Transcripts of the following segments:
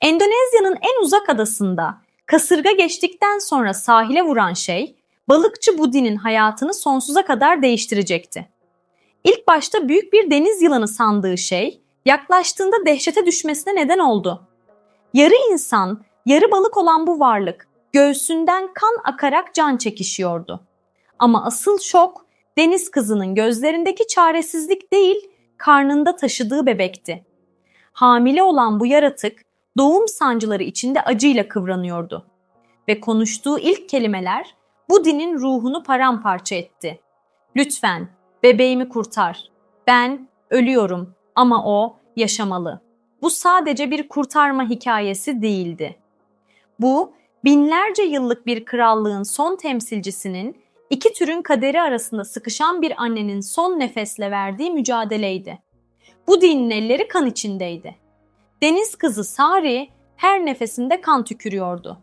Endonezya'nın en uzak adasında kasırga geçtikten sonra sahile vuran şey, balıkçı Budi'nin hayatını sonsuza kadar değiştirecekti. İlk başta büyük bir deniz yılanı sandığı şey, yaklaştığında dehşete düşmesine neden oldu. Yarı insan, yarı balık olan bu varlık, göğsünden kan akarak can çekişiyordu. Ama asıl şok, deniz kızının gözlerindeki çaresizlik değil, karnında taşıdığı bebekti. Hamile olan bu yaratık, doğum sancıları içinde acıyla kıvranıyordu. Ve konuştuğu ilk kelimeler bu dinin ruhunu paramparça etti. Lütfen bebeğimi kurtar. Ben ölüyorum ama o yaşamalı. Bu sadece bir kurtarma hikayesi değildi. Bu binlerce yıllık bir krallığın son temsilcisinin iki türün kaderi arasında sıkışan bir annenin son nefesle verdiği mücadeleydi. Bu dinin elleri kan içindeydi. Deniz kızı Sari her nefesinde kan tükürüyordu.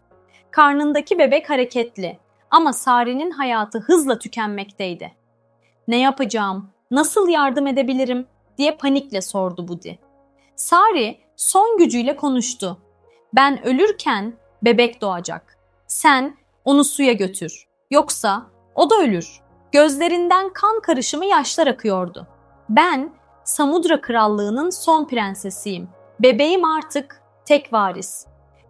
Karnındaki bebek hareketli ama Sari'nin hayatı hızla tükenmekteydi. Ne yapacağım, nasıl yardım edebilirim diye panikle sordu Budi. Sari son gücüyle konuştu. Ben ölürken bebek doğacak. Sen onu suya götür. Yoksa o da ölür. Gözlerinden kan karışımı yaşlar akıyordu. Ben Samudra Krallığı'nın son prensesiyim. Bebeğim artık tek varis.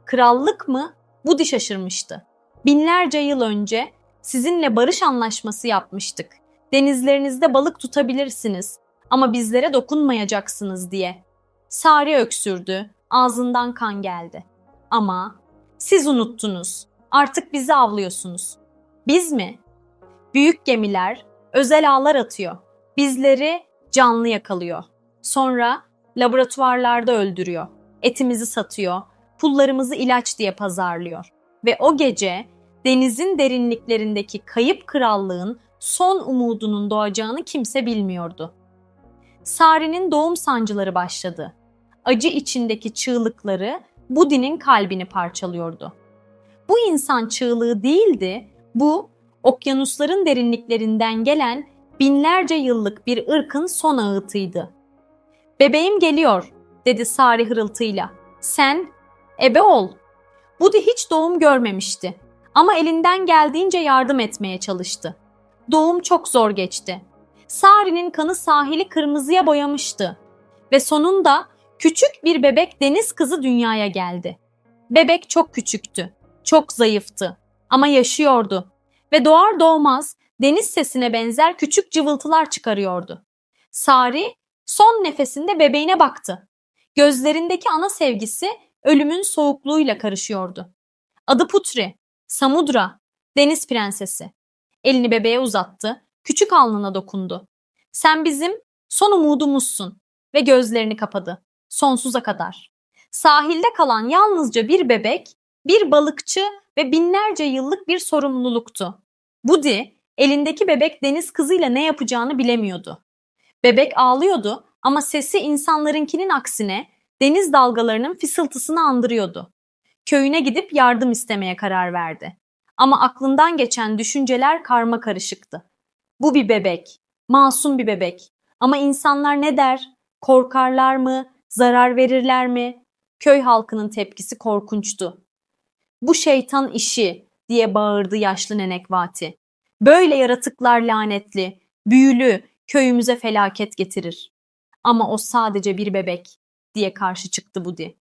Krallık mı? Budi şaşırmıştı. Binlerce yıl önce sizinle barış anlaşması yapmıştık. Denizlerinizde balık tutabilirsiniz ama bizlere dokunmayacaksınız diye. Sari öksürdü, ağzından kan geldi. Ama siz unuttunuz. Artık bizi avlıyorsunuz. Biz mi? Büyük gemiler özel ağlar atıyor. Bizleri canlı yakalıyor. Sonra laboratuvarlarda öldürüyor. Etimizi satıyor. Pullarımızı ilaç diye pazarlıyor. Ve o gece denizin derinliklerindeki kayıp krallığın son umudunun doğacağını kimse bilmiyordu. Sari'nin doğum sancıları başladı. Acı içindeki çığlıkları Budi'nin kalbini parçalıyordu. Bu insan çığlığı değildi, bu okyanusların derinliklerinden gelen binlerce yıllık bir ırkın son ağıtıydı. Bebeğim geliyor, dedi Sari hırıltıyla. Sen ebe ol. Budi hiç doğum görmemişti ama elinden geldiğince yardım etmeye çalıştı. Doğum çok zor geçti. Sari'nin kanı sahili kırmızıya boyamıştı ve sonunda küçük bir bebek deniz kızı dünyaya geldi. Bebek çok küçüktü, çok zayıftı ama yaşıyordu ve doğar doğmaz deniz sesine benzer küçük cıvıltılar çıkarıyordu. Sari son nefesinde bebeğine baktı. Gözlerindeki ana sevgisi ölümün soğukluğuyla karışıyordu. Adı Putri, Samudra, deniz prensesi. Elini bebeğe uzattı, küçük alnına dokundu. Sen bizim son umudumuzsun ve gözlerini kapadı. Sonsuza kadar. Sahilde kalan yalnızca bir bebek, bir balıkçı ve binlerce yıllık bir sorumluluktu. Budi, elindeki bebek deniz kızıyla ne yapacağını bilemiyordu. Bebek ağlıyordu ama sesi insanlarınkinin aksine deniz dalgalarının fısıltısını andırıyordu. Köyüne gidip yardım istemeye karar verdi. Ama aklından geçen düşünceler karma karışıktı. Bu bir bebek, masum bir bebek. Ama insanlar ne der? Korkarlar mı? Zarar verirler mi? Köy halkının tepkisi korkunçtu. Bu şeytan işi diye bağırdı yaşlı nenek Vati. Böyle yaratıklar lanetli, büyülü, köyümüze felaket getirir. Ama o sadece bir bebek diye karşı çıktı Budi.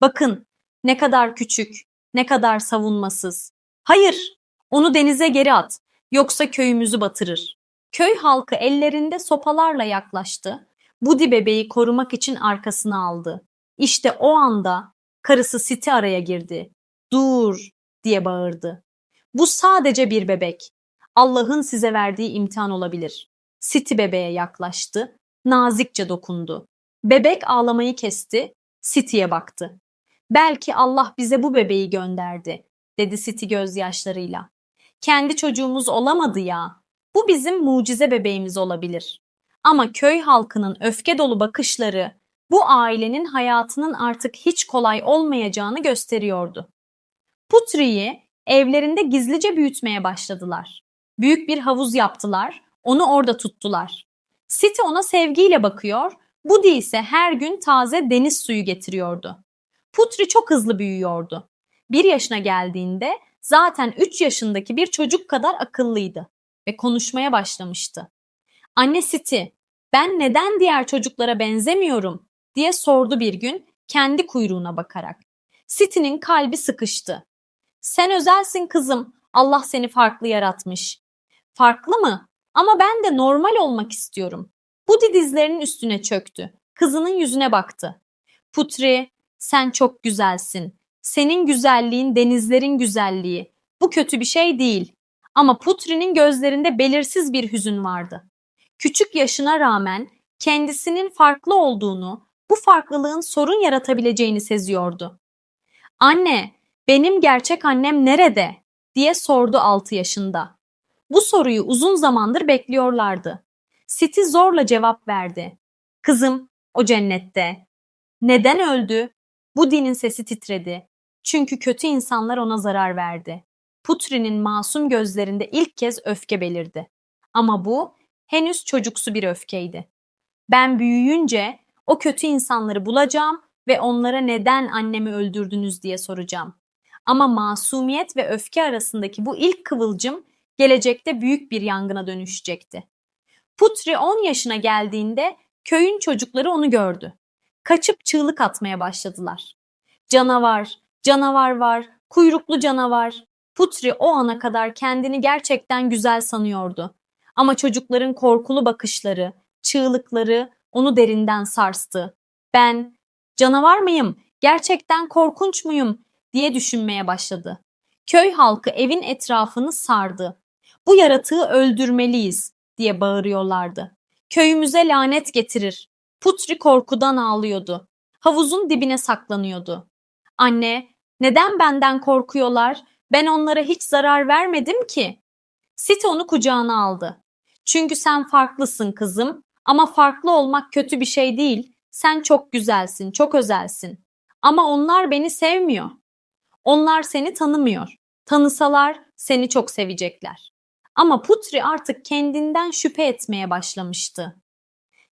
Bakın ne kadar küçük, ne kadar savunmasız. Hayır, onu denize geri at, yoksa köyümüzü batırır. Köy halkı ellerinde sopalarla yaklaştı. Budi bebeği korumak için arkasına aldı. İşte o anda karısı Siti araya girdi. Dur diye bağırdı. Bu sadece bir bebek. Allah'ın size verdiği imtihan olabilir. Siti bebeğe yaklaştı, nazikçe dokundu. Bebek ağlamayı kesti, Siti'ye baktı. Belki Allah bize bu bebeği gönderdi, dedi Siti gözyaşlarıyla. Kendi çocuğumuz olamadı ya. Bu bizim mucize bebeğimiz olabilir. Ama köy halkının öfke dolu bakışları bu ailenin hayatının artık hiç kolay olmayacağını gösteriyordu. Putri'yi evlerinde gizlice büyütmeye başladılar. Büyük bir havuz yaptılar, onu orada tuttular. Siti ona sevgiyle bakıyor, Budi ise her gün taze deniz suyu getiriyordu. Putri çok hızlı büyüyordu. Bir yaşına geldiğinde zaten 3 yaşındaki bir çocuk kadar akıllıydı ve konuşmaya başlamıştı. Anne Siti, ben neden diğer çocuklara benzemiyorum diye sordu bir gün kendi kuyruğuna bakarak. Siti'nin kalbi sıkıştı. Sen özelsin kızım. Allah seni farklı yaratmış. Farklı mı? Ama ben de normal olmak istiyorum. Budi dizlerinin üstüne çöktü. Kızının yüzüne baktı. Putri, sen çok güzelsin. Senin güzelliğin denizlerin güzelliği. Bu kötü bir şey değil. Ama Putri'nin gözlerinde belirsiz bir hüzün vardı. Küçük yaşına rağmen kendisinin farklı olduğunu, bu farklılığın sorun yaratabileceğini seziyordu. Anne, benim gerçek annem nerede? diye sordu 6 yaşında. Bu soruyu uzun zamandır bekliyorlardı. Siti zorla cevap verdi. Kızım, o cennette. Neden öldü? Bu dinin sesi titredi. Çünkü kötü insanlar ona zarar verdi. Putri'nin masum gözlerinde ilk kez öfke belirdi. Ama bu henüz çocuksu bir öfkeydi. Ben büyüyünce o kötü insanları bulacağım ve onlara neden annemi öldürdünüz diye soracağım. Ama masumiyet ve öfke arasındaki bu ilk kıvılcım gelecekte büyük bir yangına dönüşecekti. Putri 10 yaşına geldiğinde köyün çocukları onu gördü. Kaçıp çığlık atmaya başladılar. Canavar, canavar var, kuyruklu canavar. Putri o ana kadar kendini gerçekten güzel sanıyordu. Ama çocukların korkulu bakışları, çığlıkları onu derinden sarstı. Ben canavar mıyım? Gerçekten korkunç muyum? diye düşünmeye başladı. Köy halkı evin etrafını sardı. Bu yaratığı öldürmeliyiz diye bağırıyorlardı. Köyümüze lanet getirir. Putri korkudan ağlıyordu. Havuzun dibine saklanıyordu. Anne, neden benden korkuyorlar? Ben onlara hiç zarar vermedim ki. Sit onu kucağına aldı. Çünkü sen farklısın kızım ama farklı olmak kötü bir şey değil. Sen çok güzelsin, çok özelsin. Ama onlar beni sevmiyor. Onlar seni tanımıyor. Tanısalar seni çok sevecekler. Ama Putri artık kendinden şüphe etmeye başlamıştı.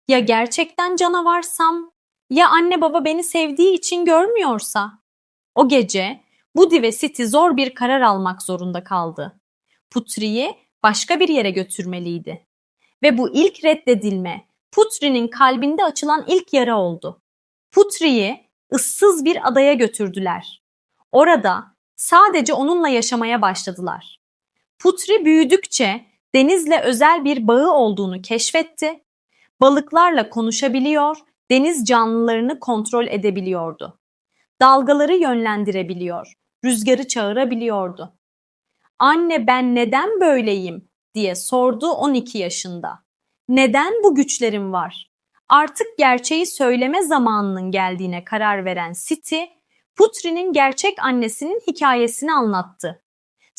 Ya gerçekten canavarsam? Ya anne baba beni sevdiği için görmüyorsa? O gece Budi ve Siti zor bir karar almak zorunda kaldı. Putri'yi başka bir yere götürmeliydi. Ve bu ilk reddedilme Putri'nin kalbinde açılan ilk yara oldu. Putri'yi ıssız bir adaya götürdüler. Orada sadece onunla yaşamaya başladılar. Putri büyüdükçe denizle özel bir bağı olduğunu keşfetti. Balıklarla konuşabiliyor, deniz canlılarını kontrol edebiliyordu. Dalgaları yönlendirebiliyor, rüzgarı çağırabiliyordu. Anne ben neden böyleyim diye sordu 12 yaşında. Neden bu güçlerim var? Artık gerçeği söyleme zamanının geldiğine karar veren Siti, Putri'nin gerçek annesinin hikayesini anlattı.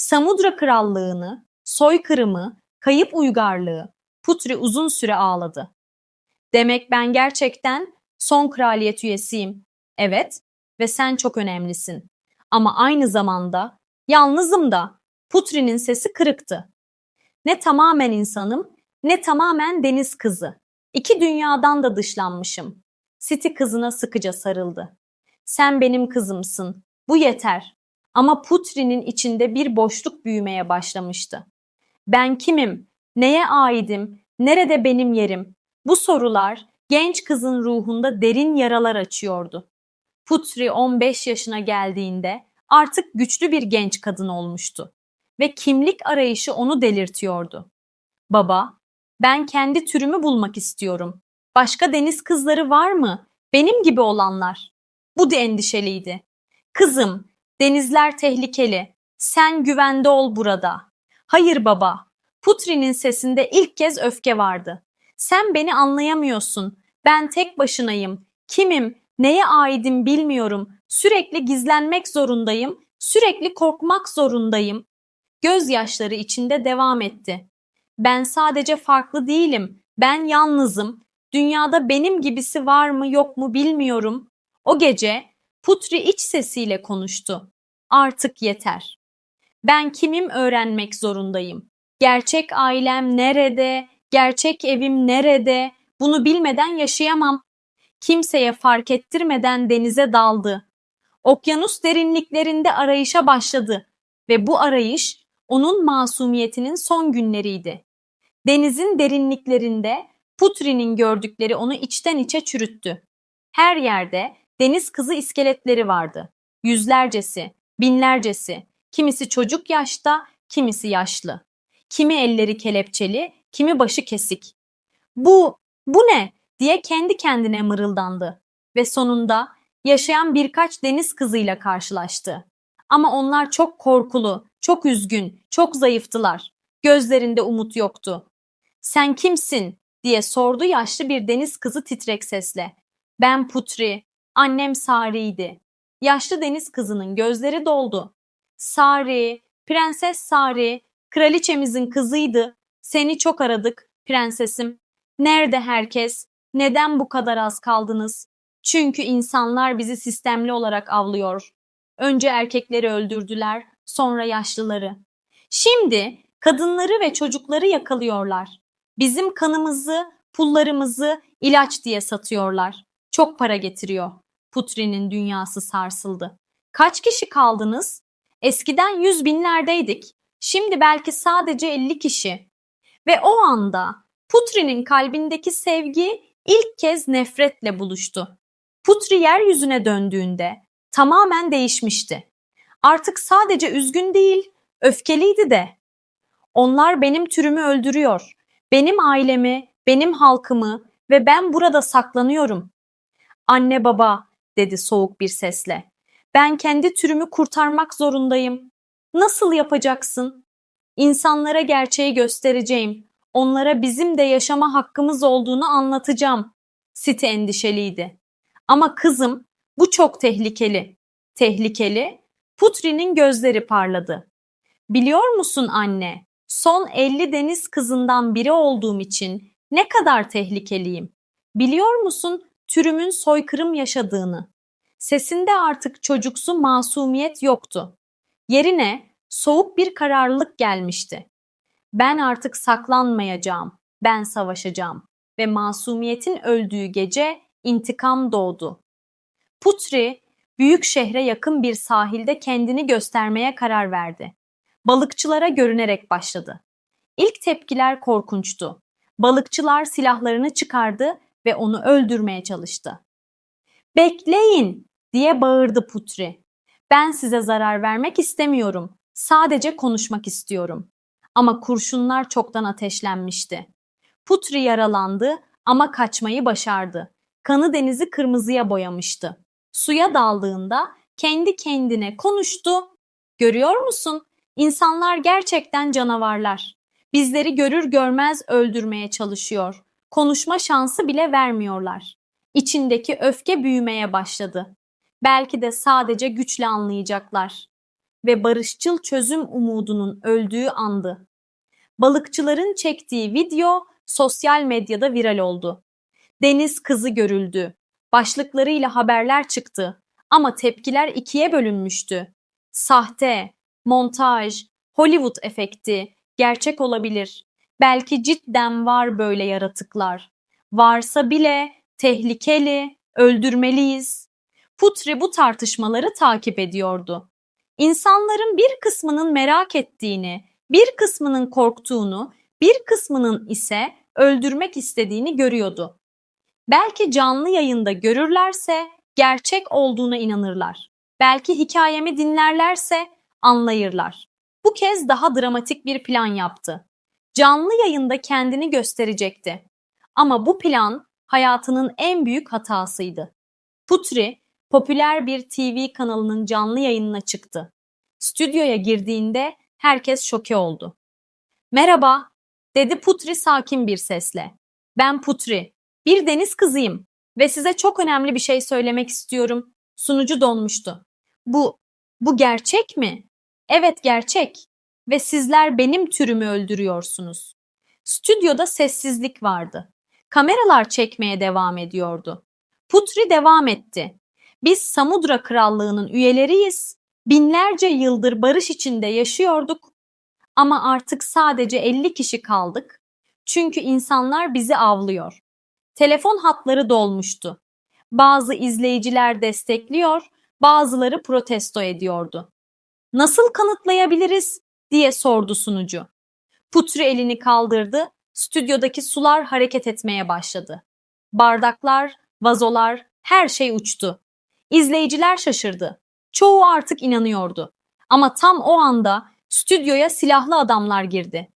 Samudra krallığını, soykırımı, kayıp uygarlığı, Putri uzun süre ağladı. Demek ben gerçekten son kraliyet üyesiyim. Evet ve sen çok önemlisin. Ama aynı zamanda yalnızım da Putri'nin sesi kırıktı. Ne tamamen insanım ne tamamen deniz kızı. İki dünyadan da dışlanmışım. Siti kızına sıkıca sarıldı. Sen benim kızımsın. Bu yeter. Ama Putri'nin içinde bir boşluk büyümeye başlamıştı. Ben kimim? Neye aidim? Nerede benim yerim? Bu sorular genç kızın ruhunda derin yaralar açıyordu. Putri 15 yaşına geldiğinde artık güçlü bir genç kadın olmuştu ve kimlik arayışı onu delirtiyordu. Baba, ben kendi türümü bulmak istiyorum. Başka deniz kızları var mı? Benim gibi olanlar. Bu da endişeliydi. Kızım, denizler tehlikeli. Sen güvende ol burada. Hayır baba. Putri'nin sesinde ilk kez öfke vardı. Sen beni anlayamıyorsun. Ben tek başınayım. Kimim, neye aidim bilmiyorum. Sürekli gizlenmek zorundayım. Sürekli korkmak zorundayım. Gözyaşları içinde devam etti. Ben sadece farklı değilim. Ben yalnızım. Dünyada benim gibisi var mı yok mu bilmiyorum. O gece Putri iç sesiyle konuştu. Artık yeter. Ben kimim öğrenmek zorundayım. Gerçek ailem nerede? Gerçek evim nerede? Bunu bilmeden yaşayamam. Kimseye fark ettirmeden denize daldı. Okyanus derinliklerinde arayışa başladı ve bu arayış onun masumiyetinin son günleriydi. Denizin derinliklerinde Putri'nin gördükleri onu içten içe çürüttü. Her yerde deniz kızı iskeletleri vardı. Yüzlercesi, binlercesi, kimisi çocuk yaşta, kimisi yaşlı. Kimi elleri kelepçeli, kimi başı kesik. Bu, bu ne diye kendi kendine mırıldandı ve sonunda yaşayan birkaç deniz kızıyla karşılaştı. Ama onlar çok korkulu, çok üzgün, çok zayıftılar. Gözlerinde umut yoktu. Sen kimsin diye sordu yaşlı bir deniz kızı titrek sesle. Ben Putri, annem Sari'ydi. Yaşlı deniz kızının gözleri doldu. Sari, Prenses Sari, kraliçemizin kızıydı. Seni çok aradık, prensesim. Nerede herkes? Neden bu kadar az kaldınız? Çünkü insanlar bizi sistemli olarak avlıyor. Önce erkekleri öldürdüler, sonra yaşlıları. Şimdi kadınları ve çocukları yakalıyorlar. Bizim kanımızı, pullarımızı ilaç diye satıyorlar. Çok para getiriyor. Putri'nin dünyası sarsıldı. Kaç kişi kaldınız? Eskiden yüz binlerdeydik. Şimdi belki sadece 50 kişi. Ve o anda Putri'nin kalbindeki sevgi ilk kez nefretle buluştu. Putri yeryüzüne döndüğünde tamamen değişmişti. Artık sadece üzgün değil, öfkeliydi de. Onlar benim türümü öldürüyor. Benim ailemi, benim halkımı ve ben burada saklanıyorum. Anne baba, dedi soğuk bir sesle. Ben kendi türümü kurtarmak zorundayım. Nasıl yapacaksın? İnsanlara gerçeği göstereceğim. Onlara bizim de yaşama hakkımız olduğunu anlatacağım. Siti endişeliydi. Ama kızım, bu çok tehlikeli. Tehlikeli? Putri'nin gözleri parladı. Biliyor musun anne, son 50 deniz kızından biri olduğum için ne kadar tehlikeliyim. Biliyor musun türümün soykırım yaşadığını? Sesinde artık çocuksu masumiyet yoktu. Yerine soğuk bir kararlılık gelmişti. Ben artık saklanmayacağım, ben savaşacağım ve masumiyetin öldüğü gece intikam doğdu. Putri, büyük şehre yakın bir sahilde kendini göstermeye karar verdi. Balıkçılara görünerek başladı. İlk tepkiler korkunçtu. Balıkçılar silahlarını çıkardı ve onu öldürmeye çalıştı. Bekleyin diye bağırdı Putri. Ben size zarar vermek istemiyorum. Sadece konuşmak istiyorum. Ama kurşunlar çoktan ateşlenmişti. Putri yaralandı ama kaçmayı başardı. Kanı denizi kırmızıya boyamıştı. Suya daldığında kendi kendine konuştu. Görüyor musun? İnsanlar gerçekten canavarlar. Bizleri görür görmez öldürmeye çalışıyor. Konuşma şansı bile vermiyorlar. İçindeki öfke büyümeye başladı. Belki de sadece güçle anlayacaklar. Ve barışçıl çözüm umudunun öldüğü andı. Balıkçıların çektiği video sosyal medyada viral oldu. Deniz kızı görüldü. Başlıklarıyla haberler çıktı ama tepkiler ikiye bölünmüştü. Sahte, montaj, Hollywood efekti, gerçek olabilir. Belki cidden var böyle yaratıklar. Varsa bile tehlikeli, öldürmeliyiz. Putri bu tartışmaları takip ediyordu. İnsanların bir kısmının merak ettiğini, bir kısmının korktuğunu, bir kısmının ise öldürmek istediğini görüyordu. Belki canlı yayında görürlerse gerçek olduğuna inanırlar. Belki hikayemi dinlerlerse anlayırlar. Bu kez daha dramatik bir plan yaptı. Canlı yayında kendini gösterecekti. Ama bu plan hayatının en büyük hatasıydı. Putri, popüler bir TV kanalının canlı yayınına çıktı. Stüdyoya girdiğinde herkes şoke oldu. Merhaba, dedi Putri sakin bir sesle. Ben Putri, bir deniz kızıyım ve size çok önemli bir şey söylemek istiyorum. Sunucu donmuştu. Bu, bu gerçek mi? Evet gerçek. Ve sizler benim türümü öldürüyorsunuz. Stüdyoda sessizlik vardı. Kameralar çekmeye devam ediyordu. Putri devam etti. Biz Samudra Krallığı'nın üyeleriyiz. Binlerce yıldır barış içinde yaşıyorduk. Ama artık sadece 50 kişi kaldık. Çünkü insanlar bizi avlıyor. Telefon hatları dolmuştu. Bazı izleyiciler destekliyor, bazıları protesto ediyordu. Nasıl kanıtlayabiliriz diye sordu sunucu. Putri elini kaldırdı, stüdyodaki sular hareket etmeye başladı. Bardaklar, vazolar, her şey uçtu. İzleyiciler şaşırdı. Çoğu artık inanıyordu. Ama tam o anda stüdyoya silahlı adamlar girdi.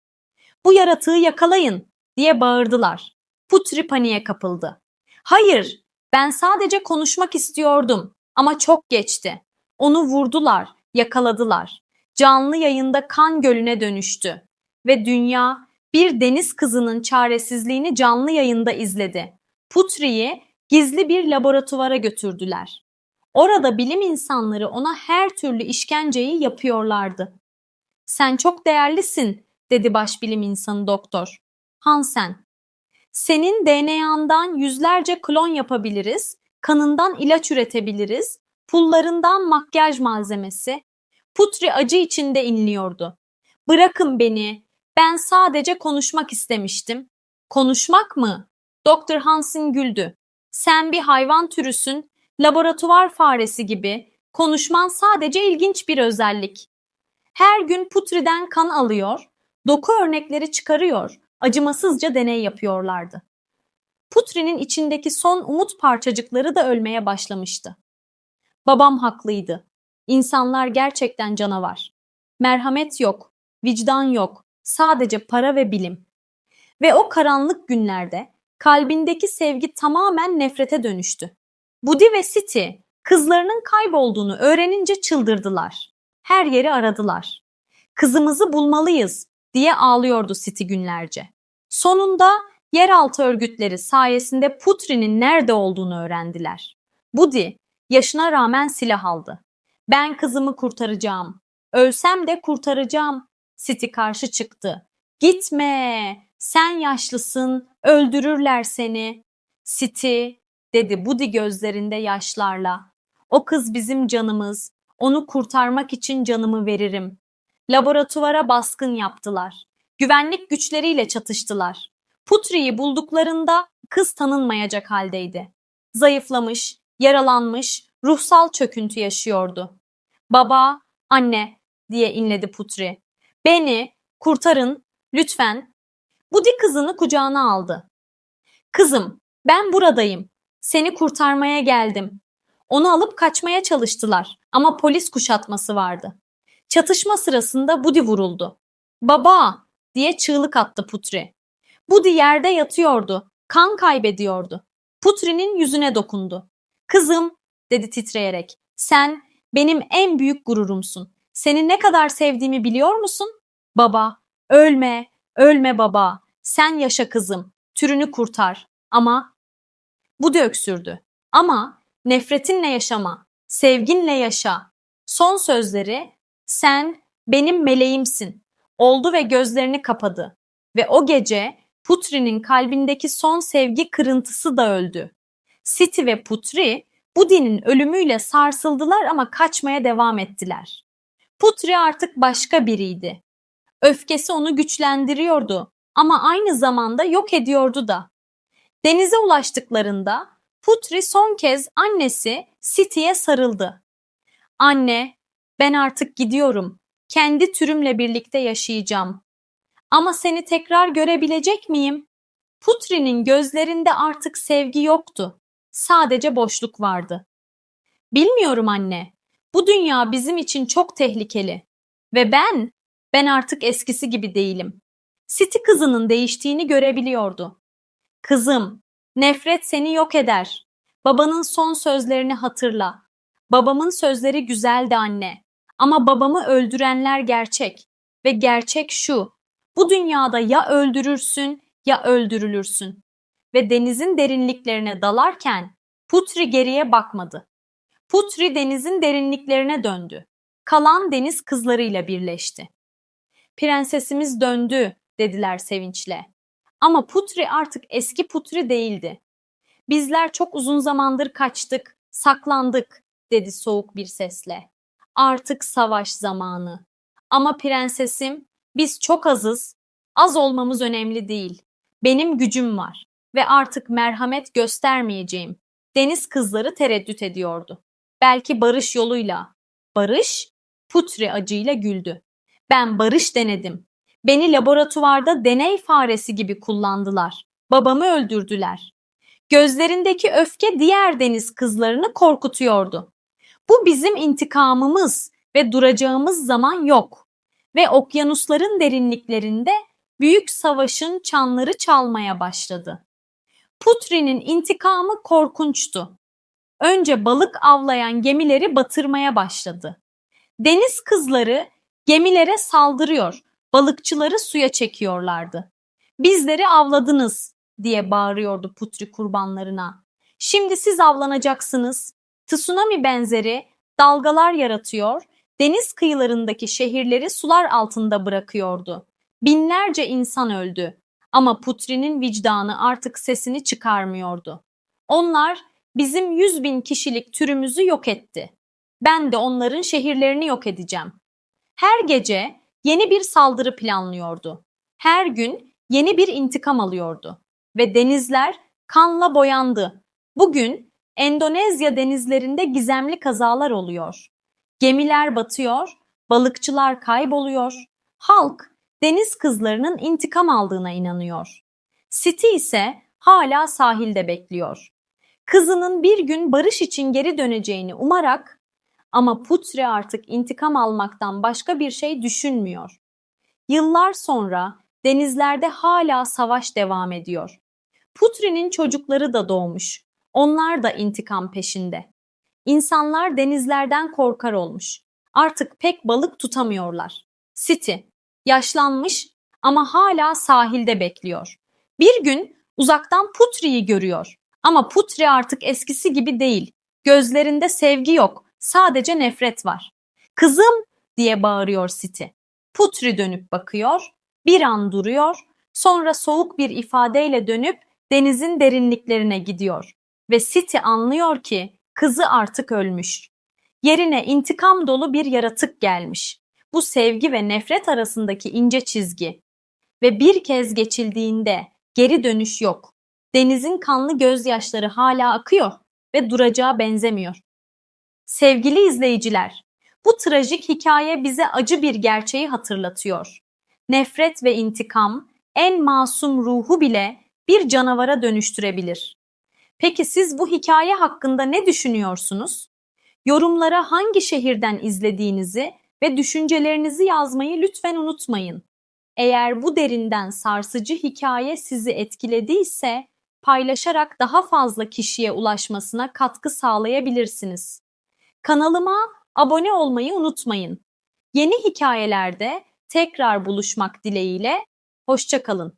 Bu yaratığı yakalayın diye bağırdılar. Putri paniğe kapıldı. Hayır, ben sadece konuşmak istiyordum ama çok geçti. Onu vurdular, yakaladılar. Canlı yayında kan gölüne dönüştü ve dünya bir deniz kızının çaresizliğini canlı yayında izledi. Putri'yi gizli bir laboratuvara götürdüler. Orada bilim insanları ona her türlü işkenceyi yapıyorlardı. Sen çok değerlisin, dedi başbilim insanı doktor. Hansen. Senin DNA'ndan yüzlerce klon yapabiliriz, kanından ilaç üretebiliriz, pullarından makyaj malzemesi. Putri acı içinde inliyordu. Bırakın beni, ben sadece konuşmak istemiştim. Konuşmak mı? Doktor Hansen güldü. Sen bir hayvan türüsün, laboratuvar faresi gibi. Konuşman sadece ilginç bir özellik. Her gün putriden kan alıyor, doku örnekleri çıkarıyor, acımasızca deney yapıyorlardı. Putri'nin içindeki son umut parçacıkları da ölmeye başlamıştı. Babam haklıydı. İnsanlar gerçekten canavar. Merhamet yok, vicdan yok, sadece para ve bilim. Ve o karanlık günlerde kalbindeki sevgi tamamen nefrete dönüştü. Budi ve Siti kızlarının kaybolduğunu öğrenince çıldırdılar. Her yeri aradılar. Kızımızı bulmalıyız diye ağlıyordu Siti günlerce. Sonunda yeraltı örgütleri sayesinde Putri'nin nerede olduğunu öğrendiler. Budi yaşına rağmen silah aldı. Ben kızımı kurtaracağım. Ölsem de kurtaracağım. Siti karşı çıktı. Gitme, sen yaşlısın, öldürürler seni. Siti, dedi Budi gözlerinde yaşlarla. O kız bizim canımız, onu kurtarmak için canımı veririm. Laboratuvara baskın yaptılar. Güvenlik güçleriyle çatıştılar. Putri'yi bulduklarında kız tanınmayacak haldeydi. Zayıflamış, yaralanmış, ruhsal çöküntü yaşıyordu. Baba, anne diye inledi Putri. Beni kurtarın lütfen. Budi kızını kucağına aldı. Kızım, ben buradayım. Seni kurtarmaya geldim. Onu alıp kaçmaya çalıştılar ama polis kuşatması vardı. Çatışma sırasında Budi vuruldu. Baba diye çığlık attı Putri. Budi yerde yatıyordu. Kan kaybediyordu. Putri'nin yüzüne dokundu. Kızım dedi titreyerek. Sen benim en büyük gururumsun. Seni ne kadar sevdiğimi biliyor musun? Baba, ölme, ölme baba. Sen yaşa kızım. Türünü kurtar. Ama Budi öksürdü. Ama nefretinle yaşama, sevginle yaşa. Son sözleri sen benim meleğimsin. Oldu ve gözlerini kapadı. Ve o gece Putri'nin kalbindeki son sevgi kırıntısı da öldü. Siti ve Putri Budi'nin ölümüyle sarsıldılar ama kaçmaya devam ettiler. Putri artık başka biriydi. Öfkesi onu güçlendiriyordu ama aynı zamanda yok ediyordu da. Denize ulaştıklarında Putri son kez annesi Siti'ye sarıldı. Anne, ben artık gidiyorum. Kendi türümle birlikte yaşayacağım. Ama seni tekrar görebilecek miyim? Putri'nin gözlerinde artık sevgi yoktu. Sadece boşluk vardı. Bilmiyorum anne. Bu dünya bizim için çok tehlikeli. Ve ben, ben artık eskisi gibi değilim. Siti kızının değiştiğini görebiliyordu. Kızım, nefret seni yok eder. Babanın son sözlerini hatırla. Babamın sözleri güzeldi anne. Ama babamı öldürenler gerçek. Ve gerçek şu. Bu dünyada ya öldürürsün ya öldürülürsün. Ve denizin derinliklerine dalarken Putri geriye bakmadı. Putri denizin derinliklerine döndü. Kalan deniz kızlarıyla birleşti. Prensesimiz döndü dediler sevinçle. Ama Putri artık eski Putri değildi. Bizler çok uzun zamandır kaçtık, saklandık dedi soğuk bir sesle. Artık savaş zamanı. Ama prensesim, biz çok azız. Az olmamız önemli değil. Benim gücüm var ve artık merhamet göstermeyeceğim. Deniz kızları tereddüt ediyordu. Belki barış yoluyla. Barış, Putri acıyla güldü. Ben barış denedim. Beni laboratuvarda deney faresi gibi kullandılar. Babamı öldürdüler. Gözlerindeki öfke diğer deniz kızlarını korkutuyordu. Bu bizim intikamımız ve duracağımız zaman yok. Ve okyanusların derinliklerinde büyük savaşın çanları çalmaya başladı. Putri'nin intikamı korkunçtu. Önce balık avlayan gemileri batırmaya başladı. Deniz kızları gemilere saldırıyor, balıkçıları suya çekiyorlardı. Bizleri avladınız diye bağırıyordu Putri kurbanlarına. Şimdi siz avlanacaksınız. Tsunami benzeri dalgalar yaratıyor, deniz kıyılarındaki şehirleri sular altında bırakıyordu. Binlerce insan öldü ama Putri'nin vicdanı artık sesini çıkarmıyordu. Onlar bizim yüz bin kişilik türümüzü yok etti. Ben de onların şehirlerini yok edeceğim. Her gece yeni bir saldırı planlıyordu. Her gün yeni bir intikam alıyordu. Ve denizler kanla boyandı. Bugün Endonezya denizlerinde gizemli kazalar oluyor. Gemiler batıyor, balıkçılar kayboluyor. Halk deniz kızlarının intikam aldığına inanıyor. City ise hala sahilde bekliyor. Kızının bir gün barış için geri döneceğini umarak ama Putri artık intikam almaktan başka bir şey düşünmüyor. Yıllar sonra denizlerde hala savaş devam ediyor. Putri'nin çocukları da doğmuş. Onlar da intikam peşinde. İnsanlar denizlerden korkar olmuş. Artık pek balık tutamıyorlar. City yaşlanmış ama hala sahilde bekliyor. Bir gün uzaktan Putri'yi görüyor. Ama Putri artık eskisi gibi değil. Gözlerinde sevgi yok, sadece nefret var. Kızım diye bağırıyor City. Putri dönüp bakıyor, bir an duruyor, sonra soğuk bir ifadeyle dönüp denizin derinliklerine gidiyor. Ve City anlıyor ki kızı artık ölmüş. Yerine intikam dolu bir yaratık gelmiş. Bu sevgi ve nefret arasındaki ince çizgi. Ve bir kez geçildiğinde geri dönüş yok. Denizin kanlı gözyaşları hala akıyor ve duracağı benzemiyor. Sevgili izleyiciler, bu trajik hikaye bize acı bir gerçeği hatırlatıyor. Nefret ve intikam en masum ruhu bile bir canavara dönüştürebilir. Peki siz bu hikaye hakkında ne düşünüyorsunuz? Yorumlara hangi şehirden izlediğinizi ve düşüncelerinizi yazmayı lütfen unutmayın. Eğer bu derinden sarsıcı hikaye sizi etkilediyse paylaşarak daha fazla kişiye ulaşmasına katkı sağlayabilirsiniz. Kanalıma abone olmayı unutmayın. Yeni hikayelerde tekrar buluşmak dileğiyle, hoşçakalın.